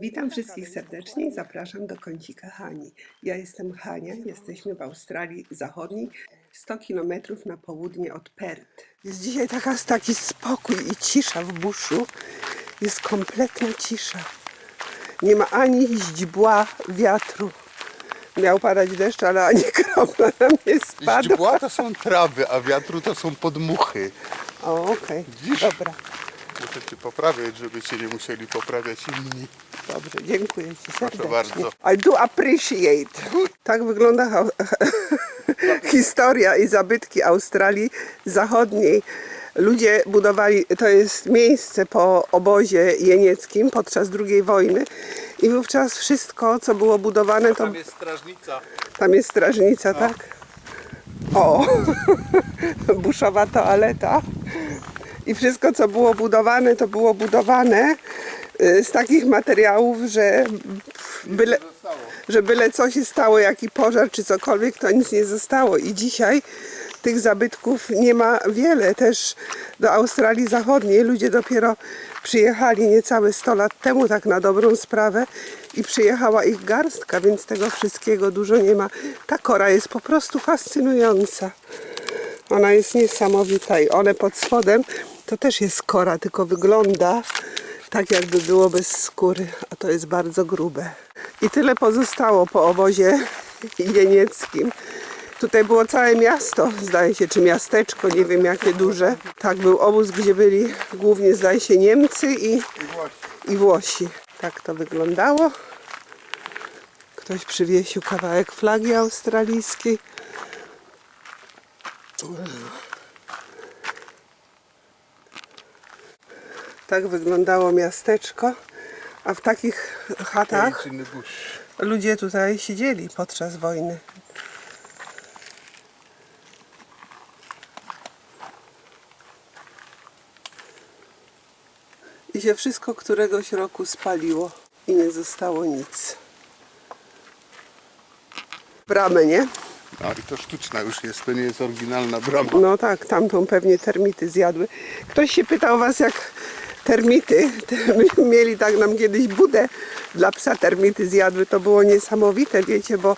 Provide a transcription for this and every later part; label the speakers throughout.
Speaker 1: Witam wszystkich serdecznie i zapraszam do kącika Hani. Ja jestem Hania, jesteśmy w Australii Zachodniej, 100 km na południe od Perth. Jest dzisiaj taka, taki spokój i cisza w buszu. Jest kompletna cisza. Nie ma ani źdźbła wiatru. Miał padać deszcz, ale ani kropla nam nie spadła.
Speaker 2: Źdźbła to są trawy, a wiatru to są podmuchy.
Speaker 1: O, okej,
Speaker 2: Widzisz?
Speaker 1: dobra.
Speaker 2: Muszę cię poprawiać, żeby cię nie musieli poprawiać inni.
Speaker 1: Dobrze, dziękuję Ci serdecznie.
Speaker 2: bardzo.
Speaker 1: I do appreciate. Tak wygląda historia i zabytki Australii Zachodniej. Ludzie budowali, to jest miejsce po obozie jenieckim podczas II wojny i wówczas wszystko, co było budowane, to
Speaker 2: jest strażnica.
Speaker 1: tam jest strażnica, tak? O, buszowa toaleta. I wszystko, co było budowane, to było budowane y, z takich materiałów, że byle, że byle co się stało, jaki pożar czy cokolwiek, to nic nie zostało. I dzisiaj tych zabytków nie ma wiele. Też do Australii Zachodniej ludzie dopiero przyjechali niecałe 100 lat temu, tak na dobrą sprawę, i przyjechała ich garstka, więc tego wszystkiego dużo nie ma. Ta kora jest po prostu fascynująca. Ona jest niesamowita i one pod spodem to też jest kora, tylko wygląda tak jakby było bez skóry, a to jest bardzo grube. I tyle pozostało po obozie jenieckim. Tutaj było całe miasto, zdaje się, czy miasteczko, nie wiem jakie duże. Tak, był obóz, gdzie byli głównie, zdaje się, Niemcy i, i Włosi. Tak to wyglądało. Ktoś przywiesił kawałek flagi australijskiej. Tak wyglądało miasteczko, a w takich chatach ludzie tutaj siedzieli podczas wojny. I się wszystko któregoś roku spaliło i nie zostało nic. Bramę, nie?
Speaker 2: No i to sztuczna już jest, to nie jest oryginalna brama.
Speaker 1: No tak, tamtą pewnie termity zjadły. Ktoś się pytał was, jak termity, myśmy mieli tak nam kiedyś budę dla psa, termity zjadły. To było niesamowite, wiecie, bo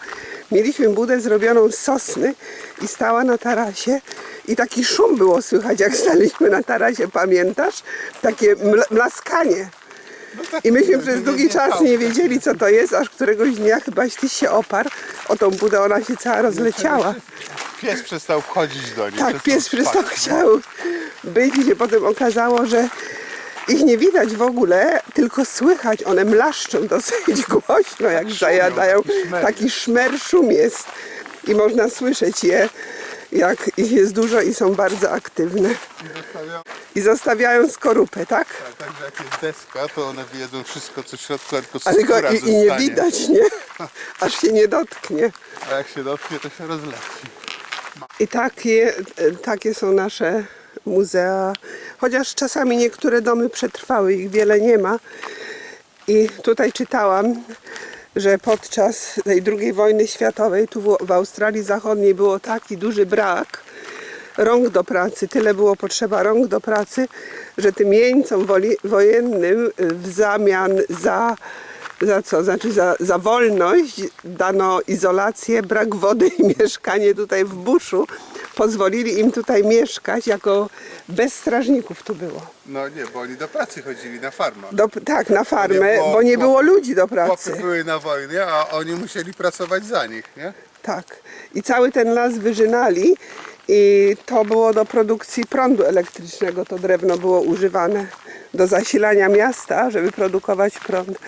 Speaker 1: mieliśmy budę zrobioną z sosny i stała na tarasie i taki szum było słychać, jak staliśmy na tarasie, pamiętasz? Takie ml- mlaskanie. I myśmy przez długi czas nie wiedzieli, co to jest, aż któregoś dnia chyba tyś się oparł o tą budę, ona się cała rozleciała.
Speaker 2: Pies przestał wchodzić do niej.
Speaker 1: Tak, pies przestał chciał być i się potem okazało, że ich nie widać w ogóle, tylko słychać. One mlaszczą dosyć głośno, jak zajadają.
Speaker 2: taki szmer.
Speaker 1: Taki szmer, szum jest. I można słyszeć je, jak ich jest dużo i są bardzo aktywne. I zostawiają skorupę, tak?
Speaker 2: Tak, Także jak jest deska, to one wyjedzą wszystko, co w środku, a tylko
Speaker 1: Ale go
Speaker 2: skóra
Speaker 1: i, i nie
Speaker 2: zostanie.
Speaker 1: widać, nie? Aż się nie dotknie.
Speaker 2: A jak się dotknie, to się rozleci.
Speaker 1: I takie, takie są nasze muzea. Chociaż czasami niektóre domy przetrwały, ich wiele nie ma. I tutaj czytałam, że podczas tej II wojny światowej tu w- Australii Zachodniej było taki duży brak rąk do pracy, tyle było potrzeba rąk do pracy, że tym jeńcom wojennym y, w zamian za, za co? Znaczy za, za wolność dano izolację, brak wody i mieszkanie tutaj w buszu. Pozwolili im tutaj mieszkać, jako bez strażników tu było.
Speaker 2: No nie, bo oni do pracy chodzili na farmę.
Speaker 1: Do, tak, na farmę,
Speaker 2: było-
Speaker 1: bo nie
Speaker 2: było-
Speaker 1: ludzi do
Speaker 2: Chłopy
Speaker 1: pracy.
Speaker 2: były na wojnie, a oni musieli pracować za nich, nie?
Speaker 1: Tak. I cały ten las wyżynali i to było do produkcji prądu elektrycznego. To drewno było używane do zasilania miasta, żeby produkować prąd.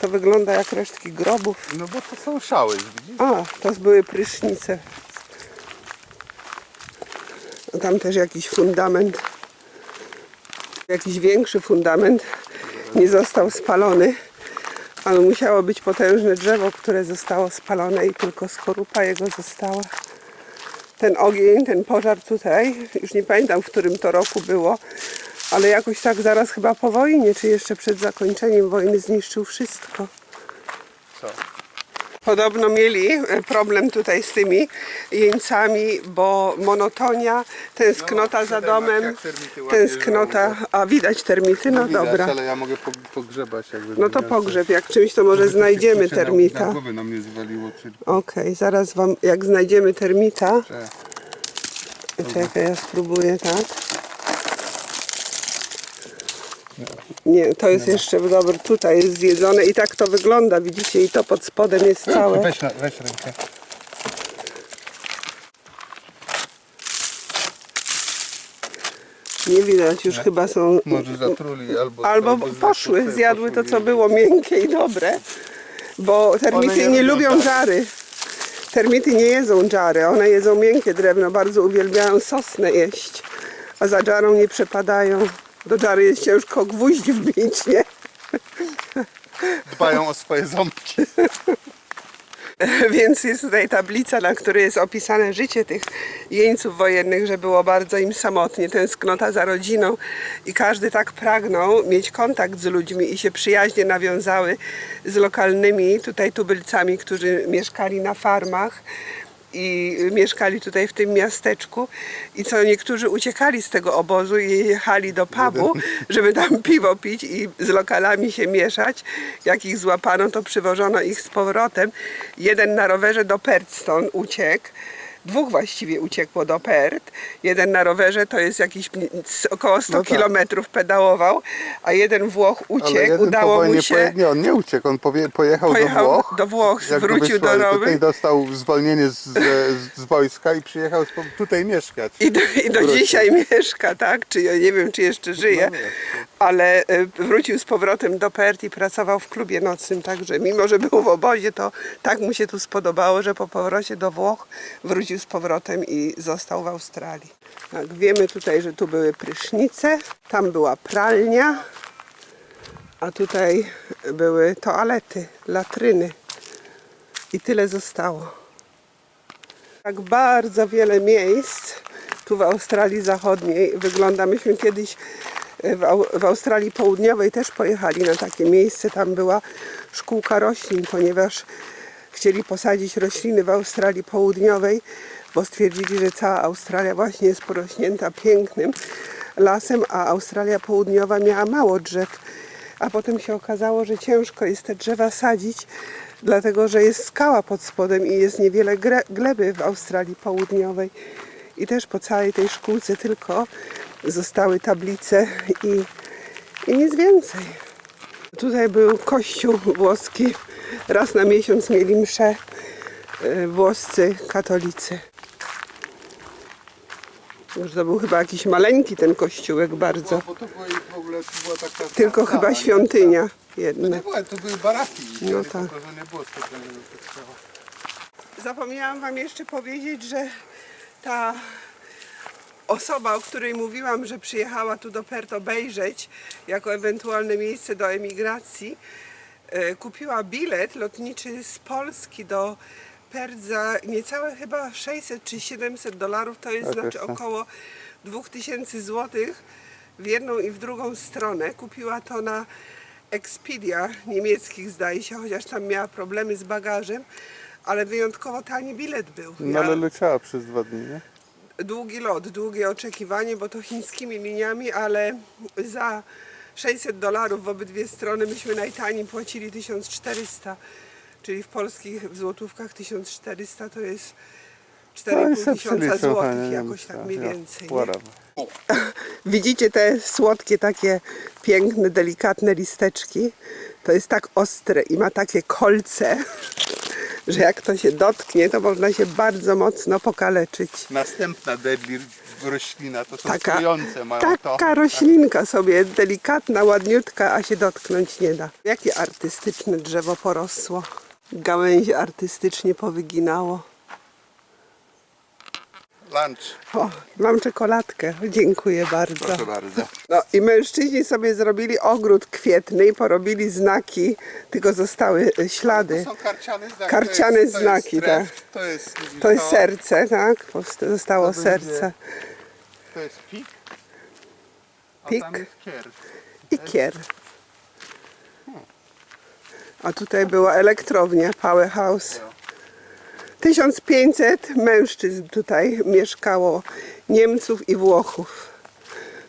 Speaker 1: To wygląda jak resztki grobów.
Speaker 2: No bo to są szały, widzisz?
Speaker 1: A, to były prysznice. Tam też jakiś fundament. Jakiś większy fundament nie został spalony, ale musiało być potężne drzewo, które zostało spalone i tylko skorupa jego została. Ten ogień, ten pożar tutaj, już nie pamiętam w którym to roku było, ale jakoś tak zaraz chyba po wojnie, czy jeszcze przed zakończeniem wojny zniszczył wszystko.
Speaker 2: Co?
Speaker 1: Podobno mieli e, problem tutaj z tymi jeńcami, bo monotonia, tęsknota
Speaker 2: No,
Speaker 1: za domem, tęsknota, a widać termity, no
Speaker 2: Widać,
Speaker 1: dobra.
Speaker 2: ale ja mogę po- pogrzebać jakby.
Speaker 1: No to pogrzeb, jak czymś to może znajdziemy
Speaker 2: na- Na
Speaker 1: termita.
Speaker 2: nam nie zwaliło.
Speaker 1: Okej, zaraz wam, jak znajdziemy termita, czekaj, ja spróbuję, tak? Nie, to jest jeszcze, dobra, tutaj jest zjedzone i tak to wygląda, widzicie, i to pod spodem jest całe.
Speaker 2: Weź, na- weź rękę.
Speaker 1: Nie widać, już chyba są
Speaker 2: Może zatruli albo...
Speaker 1: Albo poszły, zjadły to, co było miękkie i dobre, bo termity
Speaker 2: One nie
Speaker 1: nie
Speaker 2: lubią
Speaker 1: lubią
Speaker 2: tak.
Speaker 1: żary. Termity nie jedzą żary, one jedzą miękkie drewno, bardzo uwielbiają sosnę jeść, a za żarą nie przepadają. Do żary jest ciężko gwóźdź wbić, nie?
Speaker 2: Dbają o swoje ząbki.
Speaker 1: Więc jest tutaj tablica, na której jest opisane życie tych jeńców wojennych, że było bardzo im samotnie, tęsknota za rodziną i każdy tak pragnął mieć kontakt z ludźmi i się przyjaźnie nawiązały z lokalnymi tutaj tubylcami, którzy mieszkali na farmach i mieszkali tutaj w tym miasteczku i co niektórzy uciekali z tego obozu i jechali do pubu, żeby tam piwo pić i z lokalami się mieszać. Jak ich złapano, to przywożono ich z powrotem. Jeden na rowerze do Perth uciekł. Dwóch właściwie uciekło do Perth. Jeden na rowerze to jest jakieś około 100
Speaker 2: No tak.
Speaker 1: kilometrów pedałował, a jeden Włoch
Speaker 2: Ale
Speaker 1: uciekł.
Speaker 2: jeden po
Speaker 1: Udało
Speaker 2: wojnie
Speaker 1: mu się.
Speaker 2: Poje... Nie, on nie uciekł, on powie... pojechał,
Speaker 1: Pojechał
Speaker 2: do Włoch.
Speaker 1: do Włoch, wrócił do.
Speaker 2: Tutaj dostał zwolnienie z, z, z wojska i przyjechał tutaj mieszkać.
Speaker 1: I do, i do dzisiaj mieszka, tak? Czy ja nie wiem, czy jeszcze żyje,
Speaker 2: No
Speaker 1: ale e, wrócił z powrotem do Perth i pracował w klubie nocnym, także mimo, że był w obozie, to tak mu się tu spodobało, że po powrocie do Włoch wrócił z powrotem i został w Australii. Tak, wiemy tutaj, że tu były prysznice, tam była pralnia, a tutaj były toalety, latryny i tyle zostało. Tak bardzo wiele miejsc tu w Australii Zachodniej wygląda. Myśmy kiedyś e, w Australii Południowej też pojechali na takie miejsce. Tam była szkółka roślin, ponieważ chcieli posadzić rośliny w Australii Południowej, bo stwierdzili, że cała Australia właśnie jest porośnięta pięknym lasem, a Australia Południowa miała mało drzew. A potem się okazało, że ciężko jest te drzewa sadzić, dlatego że jest skała pod spodem i jest niewiele gleby w Australii Południowej. I też po całej tej szkółce tylko zostały tablice i, i nic więcej. Tutaj był kościół włoski. Raz na miesiąc mieli msze y, włoscy katolicy. Już to był chyba jakiś maleńki ten kościółek bardzo.
Speaker 2: To była, to była taka...
Speaker 1: Tylko chyba świątynia
Speaker 2: To
Speaker 1: jedna.
Speaker 2: była, to były baraki.
Speaker 1: No tak. Zapomniałam Wam jeszcze powiedzieć, że ta osoba, o której mówiłam, że przyjechała tu do Perth obejrzeć jako ewentualne miejsce do emigracji, kupiła bilet lotniczy z Polski do Perth za niecałe chyba 600 czy 700 dolarów, to jest
Speaker 2: Tak
Speaker 1: znaczy
Speaker 2: jest, tak.
Speaker 1: około 2000 złotych w jedną i w drugą stronę. Kupiła to na Expedia niemieckich zdaje się, chociaż tam miała problemy z bagażem, ale wyjątkowo tani bilet był.
Speaker 2: No ale leciała przez dwa dni, nie?
Speaker 1: Długi lot, długie oczekiwanie, bo to chińskimi liniami, ale za 600 dolarów w obydwie strony myśmy najtaniej płacili 1400, czyli w polskich w złotówkach 1400 to jest
Speaker 2: No i
Speaker 1: 4,5
Speaker 2: se
Speaker 1: tysiąca złotych, jakoś tak mniej
Speaker 2: ja,
Speaker 1: więcej. Nie? Widzicie te słodkie, takie piękne, delikatne listeczki? To jest tak ostre i ma takie kolce, że jak to się dotknie, to można się bardzo mocno pokaleczyć.
Speaker 2: Następna deadly roślina to są
Speaker 1: Taka,
Speaker 2: trujące, mają to.
Speaker 1: taka roślinka sobie, delikatna, ładniutka, a się dotknąć nie da. Jakie artystyczne drzewo porosło. Gałęzie artystycznie powyginało.
Speaker 2: Lunch.
Speaker 1: O, mam czekoladkę. Dziękuję bardzo.
Speaker 2: Proszę bardzo.
Speaker 1: No i mężczyźni sobie zrobili ogród kwietny i porobili znaki, tylko zostały ślady.
Speaker 2: To są karciane znaki.
Speaker 1: Karciane
Speaker 2: to jest,
Speaker 1: znaki,
Speaker 2: to jest
Speaker 1: tak.
Speaker 2: To jest, widzisz,
Speaker 1: To jest serce, tak? Zostało
Speaker 2: To
Speaker 1: serce
Speaker 2: To jest pik. A
Speaker 1: Pik.
Speaker 2: tam jest kier.
Speaker 1: i kier. A tutaj była elektrownia Powerhouse. 1500 mężczyzn tutaj mieszkało, Niemców i Włochów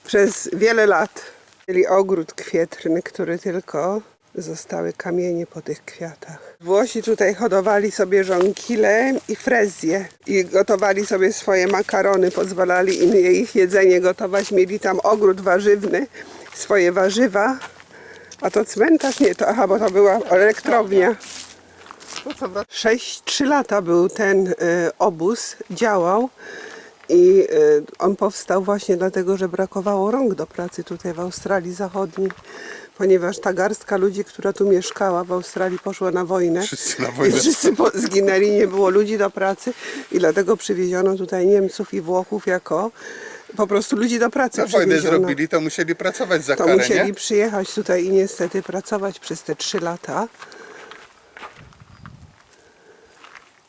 Speaker 1: przez wiele lat. Mieli ogród kwietny, który tylko zostały kamienie po tych kwiatach. Włosi tutaj hodowali sobie żonkile i frezje i gotowali sobie swoje makarony, pozwalali im ich jedzenie gotować. Mieli tam ogród warzywny, swoje warzywa. A to cmentarz? Nie, to aha, bo to była elektrownia.
Speaker 2: To co wraca?
Speaker 1: 6-3 lata był ten y, obóz, działał i y, on powstał właśnie dlatego, że brakowało rąk do pracy tutaj w Australii Zachodniej, ponieważ ta garstka ludzi, która tu mieszkała w Australii poszła na wojnę.
Speaker 2: Wszyscy na
Speaker 1: I
Speaker 2: wojnę.
Speaker 1: wszyscy po- zginęli, nie było ludzi do pracy i dlatego przywieziono tutaj Niemców i Włochów jako po prostu ludzi do pracy
Speaker 2: Na wojnę zrobili, to musieli pracować za
Speaker 1: To
Speaker 2: karę,
Speaker 1: musieli
Speaker 2: nie?
Speaker 1: przyjechać tutaj i niestety pracować przez te trzy lata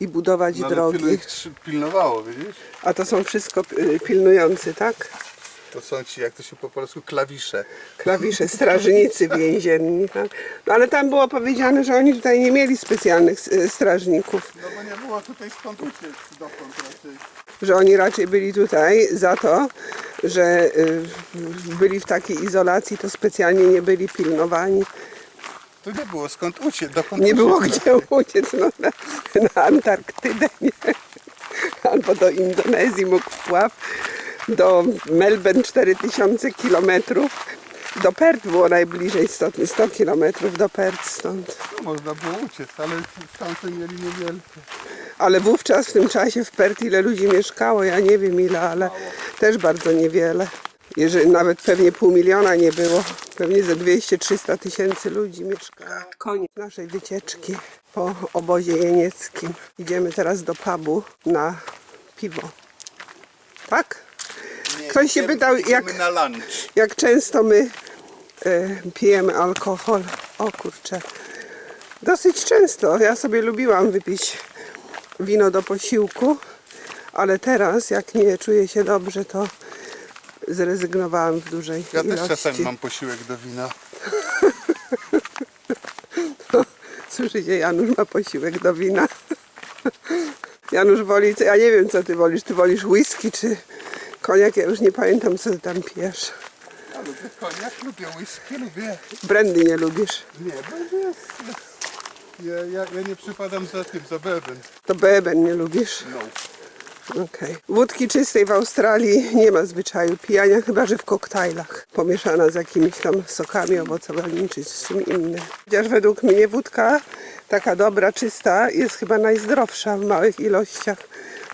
Speaker 1: i budować
Speaker 2: ale
Speaker 1: drogi.
Speaker 2: tylu ich trzy- pilnowało, widzisz?
Speaker 1: A to są wszystko y, pilnujący, tak?
Speaker 2: To są ci, jak to się po polsku, klawisze.
Speaker 1: Klawisze, strażnicy więzienni. Tak? No ale tam było powiedziane, że oni tutaj nie mieli specjalnych y, strażników,
Speaker 2: No bo nie było tutaj skąd uciec, dokąd raczej.
Speaker 1: że oni raczej byli tutaj za to, że y, byli w takiej izolacji, to specjalnie nie byli pilnowani.
Speaker 2: Tu nie było skąd uciec, dokąd
Speaker 1: Nie
Speaker 2: uciec.
Speaker 1: było gdzie uciec no, na, na Antarktydę nie? albo do Indonezji mógł wpław, do Melbourne 4000 kilometrów, do Perth było najbliżej 100, 100 kilometrów do Perth stąd.
Speaker 2: No, można było uciec, ale stamtąd mieli niewielkie.
Speaker 1: Ale wówczas w tym czasie w Perth ile ludzi mieszkało, ja nie wiem ile, ale też bardzo niewiele. Jeżeli nawet pewnie pół miliona nie było, pewnie ze 200-300 tysięcy ludzi mieszkało. Koniec naszej wycieczki po obozie jenieckim. Idziemy teraz do pubu na piwo. Tak?
Speaker 2: Nie,
Speaker 1: Ktoś się pytał, jak-. Jak często my e, pijemy alkohol? O kurczę. Dosyć często. Ja sobie lubiłam wypić wino do posiłku, ale teraz, jak nie czuję się dobrze, to zrezygnowałam w dużej
Speaker 2: Ja
Speaker 1: ilości.
Speaker 2: też czasem mam posiłek do wina.
Speaker 1: Słyszycie, Janusz ma posiłek do wina. Janusz woli, ja nie wiem co ty wolisz, ty wolisz whisky czy koniak, ja już nie pamiętam co ty tam pijesz.
Speaker 2: Ja lubię koniak, lubię whisky, lubię...
Speaker 1: Brandy nie lubisz.
Speaker 2: Nie, będzie jest... Ja, ja, ja nie przypadam za tym, za bourbon.
Speaker 1: To beben nie lubisz.
Speaker 2: No.
Speaker 1: Okej. Wódki czystej w Australii nie ma zwyczaju pijania, chyba że w koktajlach. Pomieszana z jakimiś tam sokami owocowymi czy z czym innym. Chociaż według mnie wódka taka dobra, czysta jest chyba najzdrowsza w małych ilościach,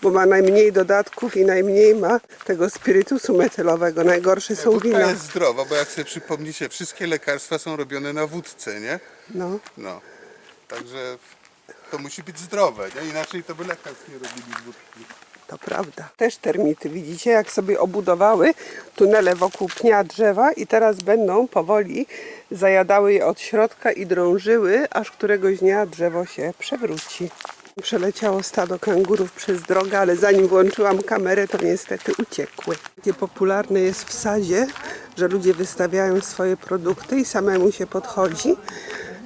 Speaker 1: bo ma najmniej dodatków i najmniej ma tego spirytusu metylowego. Najgorsze są
Speaker 2: Wódka
Speaker 1: wina.
Speaker 2: jest zdrowa, bo jak sobie przypomnicie, wszystkie lekarstwa są robione na wódce, nie?
Speaker 1: No.
Speaker 2: No. Także to musi być zdrowe, nie? Inaczej to by lekarz nie robili z wódki.
Speaker 1: To prawda. Też termity, widzicie, jak sobie obudowały tunele wokół pnia drzewa i teraz będą powoli zajadały je od środka i drążyły, aż któregoś dnia drzewo się przewróci. Przeleciało stado kangurów przez drogę, ale zanim włączyłam kamerę, to niestety uciekły. Takie popularne jest w sadzie, że ludzie wystawiają swoje produkty i samemu się podchodzi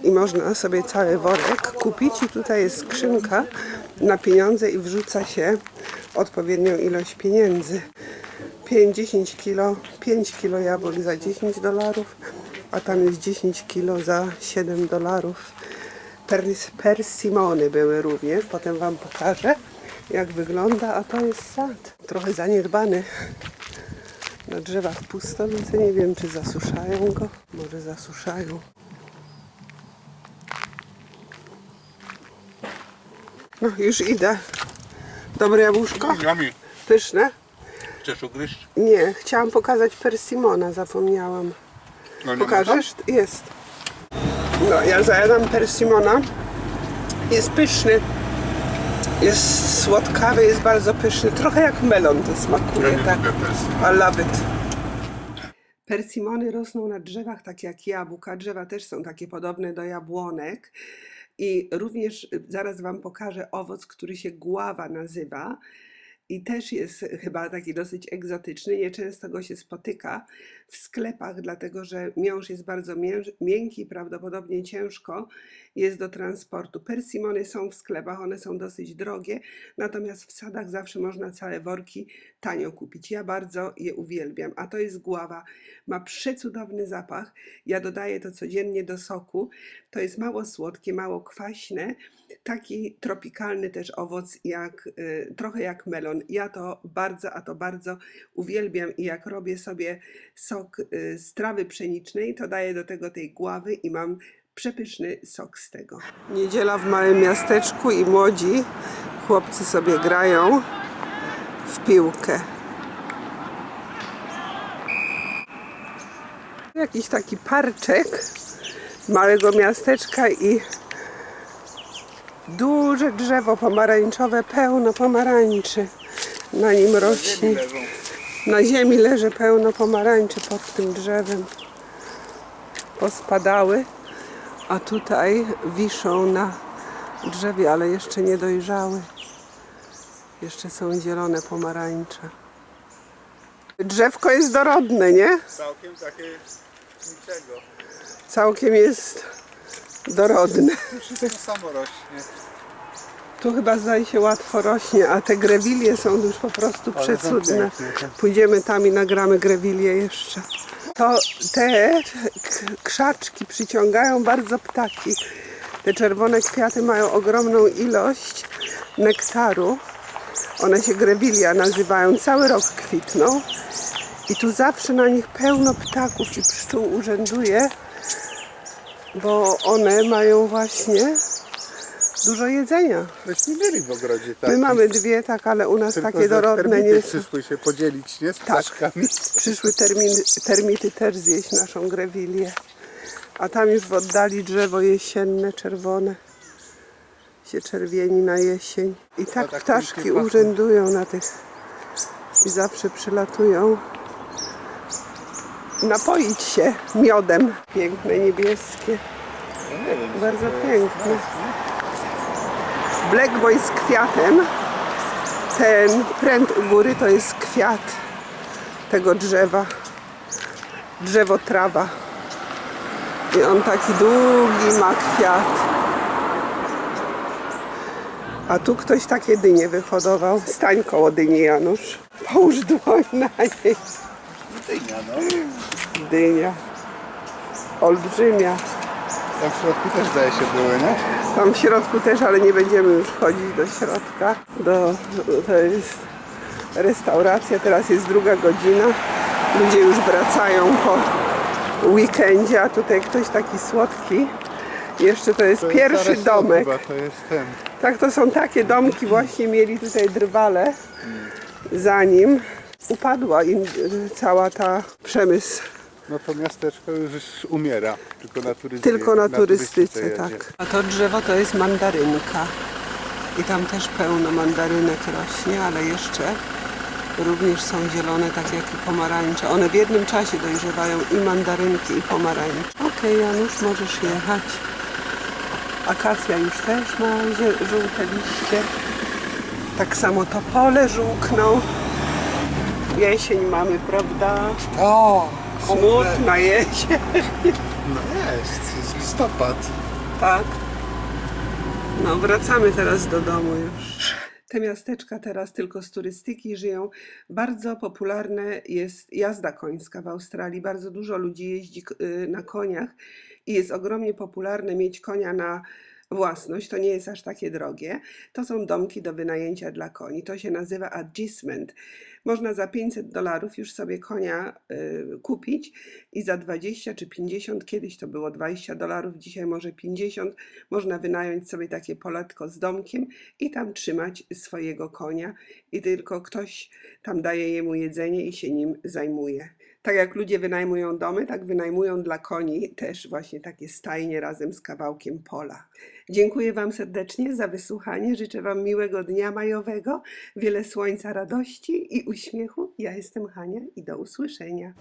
Speaker 1: i można sobie cały worek kupić i tutaj jest skrzynka na pieniądze i wrzuca się odpowiednią ilość pieniędzy. 5-10 kilo, 5 kilo jabłek za 10 dolarów, a tam jest 10 kilo za 7 dolarów. Pers, persimony były również, potem Wam pokażę jak wygląda, a to jest sad. Trochę zaniedbany. Na drzewach pusto, więc nie wiem czy zasuszają go. Może zasuszają. No już idę. Dobre jabłuszko? Pyszne?
Speaker 2: Chcesz ugryźć?
Speaker 1: Nie, chciałam pokazać persimona, zapomniałam.
Speaker 2: No,
Speaker 1: Pokażesz? Jest. No, ja zajadam persimona. Jest pyszny. Jest słodkawy, jest bardzo pyszny. Trochę jak melon to
Speaker 2: Ja
Speaker 1: smakuje,
Speaker 2: nie
Speaker 1: tak? I love it. Persimony rosną na drzewach tak jak jabłka. Drzewa też są takie podobne do jabłonek. I również y, zaraz Wam pokażę owoc, który się guawa nazywa. I też jest chyba taki dosyć egzotyczny, nieczęsto go się spotyka. W sklepach, dlatego że miąższ jest bardzo mię- miękki prawdopodobnie ciężko jest do transportu. Persimony są w sklepach, one są dosyć drogie, natomiast w sadach zawsze można całe worki tanio kupić. Ja bardzo je uwielbiam, a to jest gława. Ma przecudowny zapach. Ja dodaję to codziennie do soku. To jest mało słodkie, mało kwaśne. Taki tropikalny też owoc, jak, y, trochę jak melon. Ja to bardzo, a to bardzo uwielbiam i jak robię sobie sok y, z trawy pszenicznej, to daję do tego tej gławy i mam przepyszny sok z tego. Niedziela w małym miasteczku i młodzi chłopcy sobie grają w piłkę. Jakiś taki parczek małego miasteczka i duże drzewo pomarańczowe, pełno pomarańczy na nim rośnie. Na ziemi leży pełno pomarańczy pod tym drzewem. Pospadały, a tutaj wiszą na drzewie, ale jeszcze nie dojrzały. Jeszcze są zielone pomarańcze. Drzewko jest dorodne, nie?
Speaker 2: Całkiem takie niczego.
Speaker 1: Całkiem jest dorodne.
Speaker 2: Wszystko samo rośnie.
Speaker 1: Tu chyba zdaje się łatwo rośnie, a te grewilie są już po prostu przecudne. Pójdziemy tam i nagramy grewilie jeszcze. To te krzaczki przyciągają bardzo ptaki. Te czerwone kwiaty mają ogromną ilość nektaru. One się grewilia nazywają, cały rok kwitną. I tu zawsze na nich pełno ptaków i pszczół urzęduje, bo one mają właśnie dużo jedzenia.
Speaker 2: Myśmy mieli w ogrodzie tak.
Speaker 1: My mamy dwie, tak, ale u nas
Speaker 2: Tylko,
Speaker 1: takie dorodne nie są.
Speaker 2: przyszły się podzielić, nie? Z
Speaker 1: Tak.
Speaker 2: ptaszkami.
Speaker 1: Przyszły termin, termity też zjeść naszą grewilię. A tam już w oddali drzewo jesienne, czerwone. Się czerwieni na jesień. I tak
Speaker 2: tak
Speaker 1: ptaszki urzędują na tych i zawsze przylatują napoić się miodem. Piękne, niebieskie.
Speaker 2: No.
Speaker 1: Bardzo piękne. Black Boy z kwiatem. Ten pręt u góry to jest kwiat tego drzewa. Drzewo trawa. I on taki długi ma kwiat. A tu ktoś takie dynie wyhodował. Stań koło dyni, Janusz. Połóż dłoń na niej.
Speaker 2: Dynia, no.
Speaker 1: Dynia. Olbrzymia.
Speaker 2: Tam w środku też zdaje się były, nie?
Speaker 1: Tam w środku też, ale nie będziemy już wchodzić do środka. Do, to jest restauracja, teraz jest druga godzina. Ludzie już wracają po weekendzie, a tutaj ktoś taki słodki. Jeszcze to jest
Speaker 2: To jest
Speaker 1: pierwszy
Speaker 2: Zaresło
Speaker 1: domek.
Speaker 2: Chyba, to jest ten.
Speaker 1: Tak, to są takie domki, właśnie mieli tutaj drwale. Zanim upadła im cała ta przemysł
Speaker 2: No to miasteczko już umiera. Tylko na turystyce.
Speaker 1: Tylko na turystyce,
Speaker 2: jedzie.
Speaker 1: tak. A to drzewo to jest mandarynka. I tam też pełno mandarynek rośnie, ale jeszcze również są zielone, tak jak i pomarańcze. One w jednym czasie dojrzewają i mandarynki, i pomarańcze. Okej, Janusz, możesz jechać. Akacja już też ma żółte liście. Tak samo topole żółkną. Jesień mamy, prawda?
Speaker 2: O!
Speaker 1: Smutna jesień.
Speaker 2: No jest, jest listopad.
Speaker 1: Tak. No, wracamy teraz do domu już. Te miasteczka teraz tylko z turystyki żyją. Bardzo popularne jest jazda końska w Australii. Bardzo dużo ludzi jeździ y, na koniach i jest ogromnie popularne mieć konia na własność. To nie jest aż takie drogie. To są domki do wynajęcia dla koni. To się nazywa adjustment. Można za 500 dolarów już sobie konia y, kupić i za 20 czy 50, kiedyś to było 20 dolarów, dzisiaj może 50, można wynająć sobie takie poletko z domkiem i tam trzymać swojego konia i tylko ktoś tam daje jemu jedzenie i się nim zajmuje. Tak jak ludzie wynajmują domy, tak wynajmują dla koni też właśnie takie stajnie razem z kawałkiem pola. Dziękuję Wam serdecznie za wysłuchanie. Życzę Wam miłego dnia majowego, wiele słońca, radości i uśmiechu. Ja jestem Hania i do usłyszenia.